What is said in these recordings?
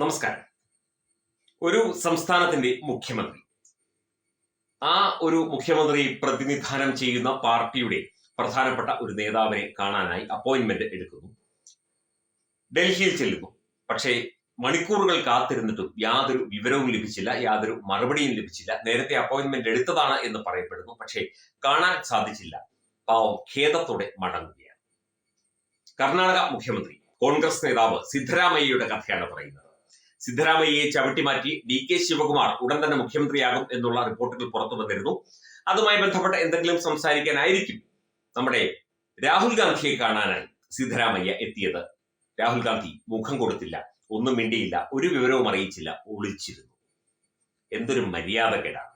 നമസ്കാരം. ഒരു സംസ്ഥാനത്തിന്റെ മുഖ്യമന്ത്രി. ആ ഒരു മുഖ്യമന്ത്രി പ്രതിനിധാനം ചെയ്യുന്ന പാർട്ടിയുടെ പ്രധാനപ്പെട്ട ഒരു നേതാവിനെ കാണാനായി അപ്പോയിന്റ്മെന്റ് എടുക്കുന്നു. ഡൽഹിയിൽ ചെല്ലുന്നു. പക്ഷേ മണിക്കൂറുകൾ കാത്തിരുന്നിട്ടും യാതൊരു വിവരവും ലഭിച്ചില്ല യാതൊരു മറുപടിയും ലഭിച്ചില്ല. നേരത്തെ അപ്പോയിന്റ്മെന്റ് എടുത്തതാണ് എന്ന് പറയപ്പെടുന്നു. പക്ഷേ കാണാൻ സാധിച്ചില്ല. പാവം ഖേദത്തോടെ മടങ്ങുകയാണ്. കർണാടക മുഖ്യമന്ത്രി കോൺഗ്രസ് നേതാവ് സിദ്ധരാമയ്യയുടെ കഥയാണ് പറയുന്നത്. സിദ്ധരാമയ്യയെ ചവിട്ടിമാറ്റി ഡി കെ ശിവകുമാർ ഉടൻ തന്നെ മുഖ്യമന്ത്രിയാകും എന്നുള്ള റിപ്പോർട്ടുകൾ പുറത്തു വന്നിരുന്നു. അതുമായി ബന്ധപ്പെട്ട് എന്തെങ്കിലും സംസാരിക്കാനായിരിക്കും നമ്മുടെ രാഹുൽ ഗാന്ധിയെ കാണാനായി സിദ്ധരാമയ്യ എത്തിയത്. രാഹുൽ ഗാന്ധി മുഖം കൊടുത്തില്ല ഒന്നും മിണ്ടിയില്ല ഒരു വിവരവും അറിയിച്ചില്ല ഒളിച്ചിരുന്നു. എന്തൊരു മര്യാദകേടാണ്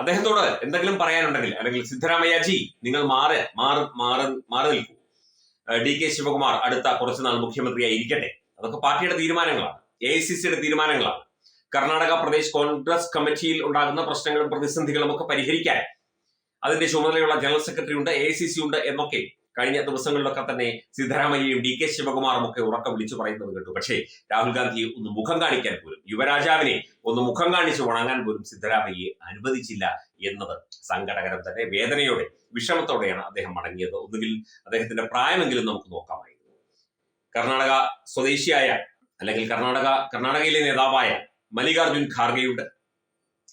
അദ്ദേഹത്തോട് എന്തെങ്കിലും പറയാനുണ്ടെങ്കിൽ അല്ലെങ്കിൽ സിദ്ധരാമയ്യജി നിങ്ങൾ മാറ് മാറി മാറി മാറി നിൽക്കൂ. ഡി കെ ശിവകുമാർ അടുത്ത കുറച്ചുനാൾ മുഖ്യമന്ത്രിയായി ഇരിക്കട്ടെ അതൊക്കെ പാർട്ടിയുടെ തീരുമാനങ്ങളാണ്. എ ഐ സി സിയുടെ തീരുമാനങ്ങളാണ്. കർണാടക പ്രദേശ് കോൺഗ്രസ് കമ്മിറ്റിയിൽ ഉണ്ടാകുന്ന പ്രശ്നങ്ങളും പ്രതിസന്ധികളും ഒക്കെ പരിഹരിക്കാൻ അതിന്റെ ചുമതലയുള്ള ജനറൽ സെക്രട്ടറി ഉണ്ട് എ സി സി ഉണ്ട് എന്നൊക്കെ കഴിഞ്ഞ ദിവസങ്ങളിലൊക്കെ തന്നെ സിദ്ധരാമയ്യയും ഡി കെ ശിവകുമാറും ഒക്കെ ഉറക്കം വിളിച്ചു പറയുന്നത് കേട്ടു പക്ഷേ രാഹുൽ ഗാന്ധിയെ ഒന്ന് മുഖം കാണിക്കാൻ പോലും യുവരാജാവിനെ ഒന്ന് മുഖം കാണിച്ച് വണങ്ങാൻ പോലും സിദ്ധരാമയ്യെ അനുവദിച്ചില്ല എന്നത് സങ്കടകരം തന്നെ. വേദനയോടെ വിഷമത്തോടെയാണ് അദ്ദേഹം മടങ്ങിയത്. ഒന്നുകിൽ അദ്ദേഹത്തിന്റെ പ്രായമെങ്കിലും നമുക്ക് നോക്കാമായിരുന്നു. കർണാടക സ്വദേശിയായ അല്ലെങ്കിൽ കർണാടക കർണാടകയിലെ നേതാവായ മല്ലികാർജുൻ ഖാർഗെയുണ്ട്.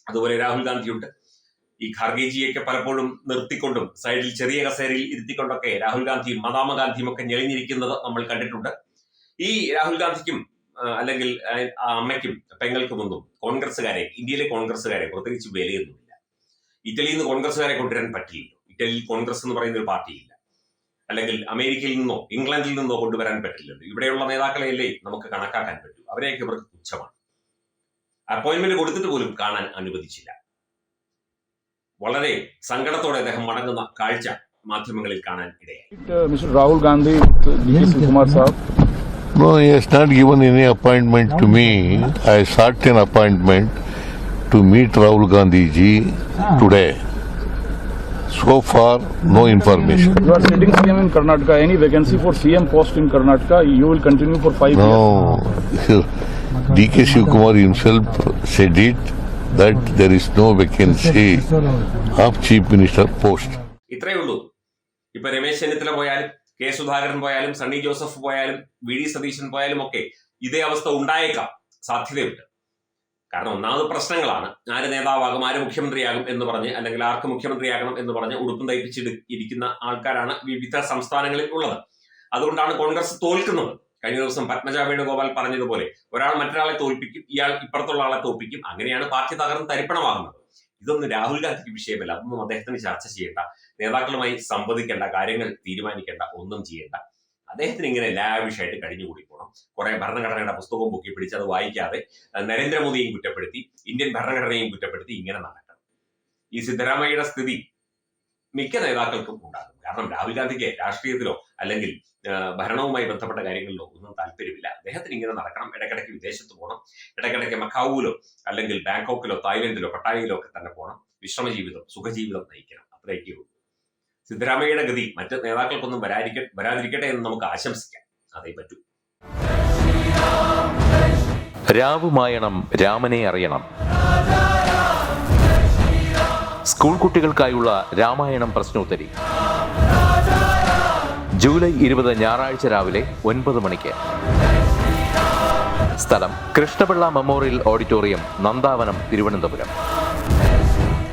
അതുപോലെ രാഹുൽ ഗാന്ധിയുണ്ട്. ഈ ഖാർഗെജിയൊക്കെ പലപ്പോഴും നിർത്തിക്കൊണ്ടും സൈഡിൽ ചെറിയ കസേരയിൽ ഇരുത്തിക്കൊണ്ടൊക്കെ രാഹുൽ ഗാന്ധിയും മദാമ ഗാന്ധിയും ഒക്കെ ഞെളിഞ്ഞിരിക്കുന്നത് നമ്മൾ കണ്ടിട്ടുണ്ട്. ഈ രാഹുൽ ഗാന്ധിക്കും അല്ലെങ്കിൽ അമ്മയ്ക്കും പെങ്ങൾക്കുമൊന്നും കോൺഗ്രസ്സുകാരെ ഇന്ത്യയിലെ കോൺഗ്രസ്സുകാരെ പ്രത്യേകിച്ച് വിലയൊന്നുമില്ല ഇറ്റലിയിൽ നിന്ന് കോൺഗ്രസ്സുകാരെ കൊണ്ടുവരാൻ പറ്റില്ലല്ലോ. ഇറ്റലിയിൽ കോൺഗ്രസ് എന്ന് പറയുന്ന ഒരു പാർട്ടിയില്ല. അല്ലെങ്കിൽ അമേരിക്കയിൽ നിന്നോ ഇംഗ്ലണ്ടിൽ നിന്നോ കൊണ്ടുവരാൻ പറ്റില്ലല്ലോ ഇവിടെയുള്ള നേതാക്കളെയല്ലേ നമുക്ക് കണക്കാക്കാൻ പറ്റൂ അവരെയൊക്കെ ഇവർക്ക് തുച്ഛമാണ് അപ്പോയിന്റ്മെന്റ് കൊടുത്തിട്ട് പോലും കാണാൻ അനുവദിച്ചില്ല വളരെ സങ്കടത്തോടെ അദ്ദേഹം മടങ്ങുന്ന കാഴ്ച മാധ്യമങ്ങളിൽ കാണാൻ ഇടയായി mister Rahul Gandhi. Kumar Saab. No, he has not given any appointment to me. I sought an appointment to meet Rahul Gandhi ji today. So far, no information. You are sitting CM in Karnataka. Any vacancy for CM post in Karnataka, you will continue for five no. years. No, D.K. Shivkumar himself said it that there is no vacancy of Chief Minister post. ഇത്രയേ ഉള്ളൂ ഇപ്പൊ രമേശ് ചെന്നിത്തല പോയാലും K Sudhakaran പോയാലും സണ്ണി ജോസഫ് പോയാലും V D Satheesan പോയാലും ഒക്കെ ഇതേ അവസ്ഥ ഉണ്ടായേക്കാം സാധ്യതയുണ്ട് കാരണം ഒന്നാമത് പ്രശ്നങ്ങളാണ്. ആര് നേതാവാകും ആര് മുഖ്യമന്ത്രിയാകും എന്ന് പറഞ്ഞ് അല്ലെങ്കിൽ ആർക്ക് മുഖ്യമന്ത്രിയാകണം എന്ന് പറഞ്ഞ് ഉടുപ്പും തയ്പ്പിച്ചിട്ട് ഇരിക്കുന്ന ആൾക്കാരാണ് വിവിധ സംസ്ഥാനങ്ങളിൽ ഉള്ളത്. അതുകൊണ്ടാണ് കോൺഗ്രസ് തോൽക്കുന്നത്. കഴിഞ്ഞ ദിവസം പത്മജ വേണുഗോപാൽ പറഞ്ഞതുപോലെ ഒരാൾ മറ്റൊരാളെ തോൽപ്പിക്കും ഇയാൾ ഇപ്പുറത്തുള്ള ആളെ തോൽപ്പിക്കും. അങ്ങനെയാണ് പാർട്ടി തകർന്ന് തരിപ്പണമാകുന്നത്. ഇതൊന്നും രാഹുൽ ഗാന്ധിക്ക് വിഷയമല്ല. അതൊന്നും അദ്ദേഹത്തിന് ചർച്ച ചെയ്യേണ്ട. നേതാക്കളുമായി സംവദിക്കേണ്ട കാര്യങ്ങൾ തീരുമാനിക്കേണ്ട ഒന്നും ചെയ്യേണ്ട. അദ്ദേഹത്തിന് ഇങ്ങനെ ലാവിഷായിട്ട് കഴിഞ്ഞുകൂടി പോകണം കുറെ ഭരണഘടനയുടെ പുസ്തകവും പൊക്കി പിടിച്ച് അത് വായിക്കാതെ നരേന്ദ്രമോദിയെയും കുറ്റപ്പെടുത്തി ഇന്ത്യൻ ഭരണഘടനയും കുറ്റപ്പെടുത്തി ഇങ്ങനെ നടക്കണം. ഈ സിദ്ധരാമയ്യയുടെ സ്ഥിതി മിക്ക നേതാക്കൾക്കും ഉണ്ടാകും. കാരണം രാഹുൽ ഗാന്ധിക്ക് രാഷ്ട്രീയത്തിലോ അല്ലെങ്കിൽ ഭരണവുമായി ബന്ധപ്പെട്ട കാര്യങ്ങളിലോ ഒന്നും താല്പര്യമില്ല. അദ്ദേഹത്തിന് ഇങ്ങനെ നടക്കണം. ഇടയ്ക്കിടയ്ക്ക് വിദേശത്ത് പോകണം ഇടയ്ക്കിടയ്ക്ക് മക്കാവുവിലോ അല്ലെങ്കിൽ ബാങ്കോക്കിലോ തായ്ലൻഡിലോ പട്ടായയിലോ ഒക്കെ തന്നെ പോകണം വിശ്രമജീവിതം സുഖജീവിതം നയിക്കണം. അത്രയൊക്കെ ഉള്ളൂ. സിദ്ധരാമയ്യയുടെ ഗതി മറ്റ് നേതാക്കൾക്കൊന്നും വരാതിരിക്ക വരാതിരിക്കട്ടെ എന്ന് നമുക്ക് ആശംസിക്കാം. അതേ പറ്റൂ. രാവുമായണം രാമനെ അറിയണം. സ്കൂൾ കുട്ടികൾക്കായുള്ള രാമായണം പ്രശ്നോത്തരി. ജൂലൈ ഇരുപത് ഞായറാഴ്ച രാവിലെ ഒൻപത് മണിക്ക്. സ്ഥലം കൃഷ്ണപിള്ള മെമ്മോറിയൽ ഓഡിറ്റോറിയം നന്ദാവനം തിരുവനന്തപുരം.